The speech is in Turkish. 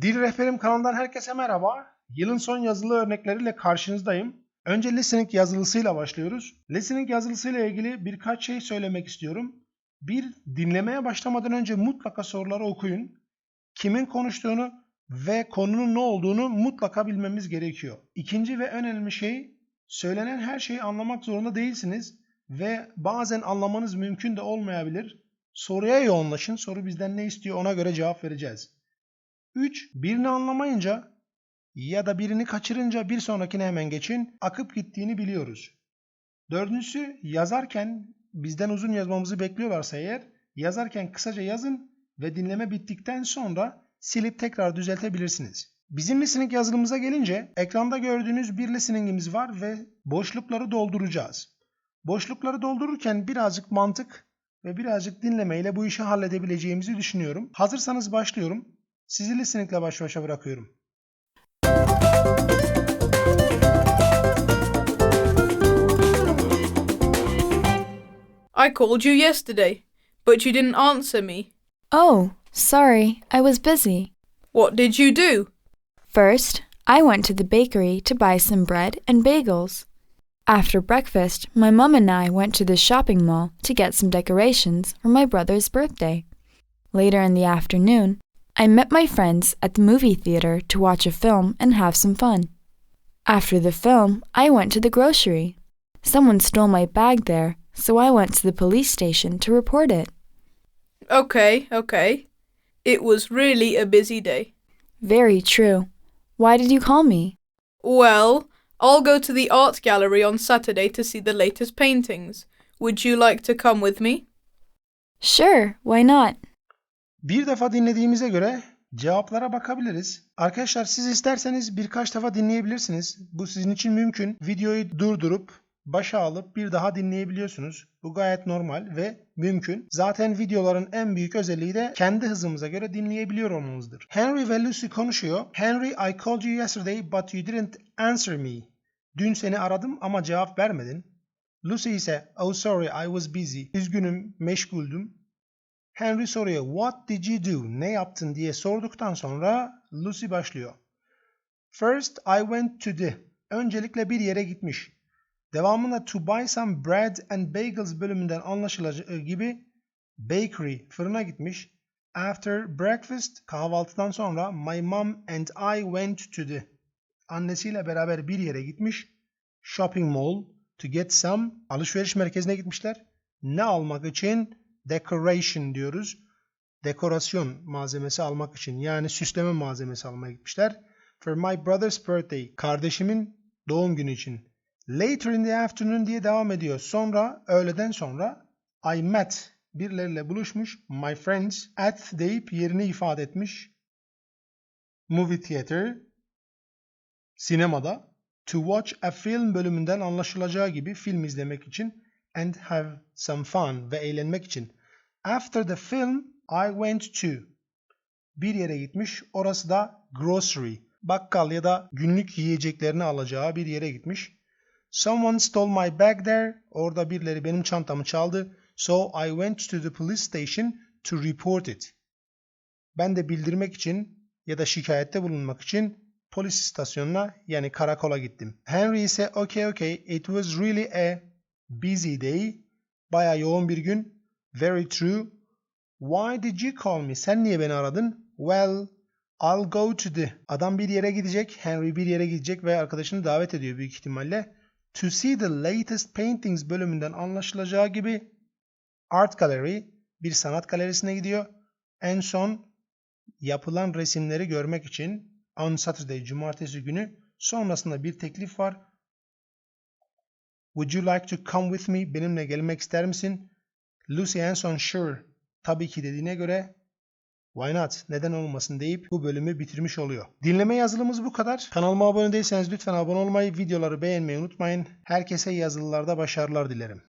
Dil Rehberim kanalından herkese merhaba. Yılın son yazılı örnekleriyle karşınızdayım. Önce listening yazılısıyla başlıyoruz. Listening yazılısıyla ilgili birkaç şey söylemek istiyorum. Bir, dinlemeye başlamadan önce mutlaka soruları okuyun. Kimin konuştuğunu ve konunun ne olduğunu mutlaka bilmemiz gerekiyor. İkinci ve önemli şey, söylenen her şeyi anlamak zorunda değilsiniz ve bazen anlamanız mümkün de olmayabilir. Soruya yoğunlaşın. Soru bizden ne istiyor ona göre cevap vereceğiz. 3. Birini anlamayınca ya da birini kaçırınca bir sonrakine hemen geçin. Akıp gittiğini biliyoruz. Dördüncüsü yazarken bizden uzun yazmamızı bekliyorlarsa eğer yazarken kısaca yazın ve dinleme bittikten sonra silip tekrar düzeltebilirsiniz. Bizim listening yazılımıza gelince ekranda gördüğünüz bir listeningimiz var ve boşlukları dolduracağız. Boşlukları doldururken birazcık mantık ve birazcık dinlemeyle bu işi halledebileceğimizi düşünüyorum. Hazırsanız başlıyorum. Sizi listeningle baş başa bırakıyorum. I called you yesterday, but you didn't answer me. Oh, sorry, I was busy. What did you do? First, I went to the bakery to buy some bread and bagels. After breakfast, my mum and I went to the shopping mall to get some decorations for my brother's birthday. Later in the afternoon, I met my friends at the movie theater to watch a film and have some fun. After the film, I went to the grocery. Someone stole my bag there, so I went to the police station to report it. Okay, okay. It was really a busy day. Very true. Why did you call me? Well, I'll go to the art gallery on Saturday to see the latest paintings. Would you like to come with me? Sure, why not? Bir defa dinlediğimize göre cevaplara bakabiliriz. Arkadaşlar siz isterseniz birkaç defa dinleyebilirsiniz. Bu sizin için mümkün. Videoyu durdurup başa alıp bir daha dinleyebiliyorsunuz. Bu gayet normal ve mümkün. Zaten videoların en büyük özelliği de kendi hızımıza göre dinleyebiliyor olmamızdır. Henry ve Lucy konuşuyor. Henry, I called you yesterday but you didn't answer me. Dün seni aradım ama cevap vermedin. Lucy ise, oh sorry I was busy. Üzgünüm, meşguldüm. Henry soruyor, what did you do? Ne yaptın diye sorduktan sonra Lucy başlıyor. First I went to the. Öncelikle bir yere gitmiş. Devamında to buy some bread and bagels bölümünden anlaşılacağı gibi bakery, fırına gitmiş. After breakfast, kahvaltıdan sonra my mom and I went to the. Annesiyle beraber bir yere gitmiş. Shopping mall to get some. Alışveriş merkezine gitmişler. Ne almak için? Decoration diyoruz. Dekorasyon malzemesi almak için yani süsleme malzemesi almaya gitmişler. For my brother's birthday. Kardeşimin doğum günü için. Later in the afternoon diye devam ediyor. Sonra öğleden sonra I met birileriyle buluşmuş. My friends at deyip yerini ifade etmiş. Movie theater sinemada to watch a film bölümünden anlaşılacağı gibi film izlemek için and have some fun ve eğlenmek için. After the film I went to bir yere gitmiş. Orası da grocery. Bakkal ya da günlük yiyeceklerini alacağı bir yere gitmiş. Someone stole my bag there. Orada birileri benim çantamı çaldı. So I went to the police station to report it. Ben de bildirmek için ya da şikayette bulunmak için polis istasyonuna yani karakola gittim. Henry ise okay okay it was really a busy day. Baya yoğun bir gün. Very true. Why did you call me? Sen niye beni aradın? Well, I'll go to the. Adam bir yere gidecek. Henry bir yere gidecek ve arkadaşını davet ediyor büyük ihtimalle. To see the latest paintings bölümünden anlaşılacağı gibi Art Gallery bir sanat galerisine gidiyor. En son yapılan resimleri görmek için on Saturday cumartesi günü sonrasında bir teklif var. Would you like to come with me? Benimle gelmek ister misin? Lucy en son sure tabii ki dediğine göre why not neden olmasın deyip bu bölümü bitirmiş oluyor. Dinleme yazılımız bu kadar. Kanalıma abone değilseniz lütfen abone olmayı, videoları beğenmeyi unutmayın. Herkese yazılılarda başarılar dilerim.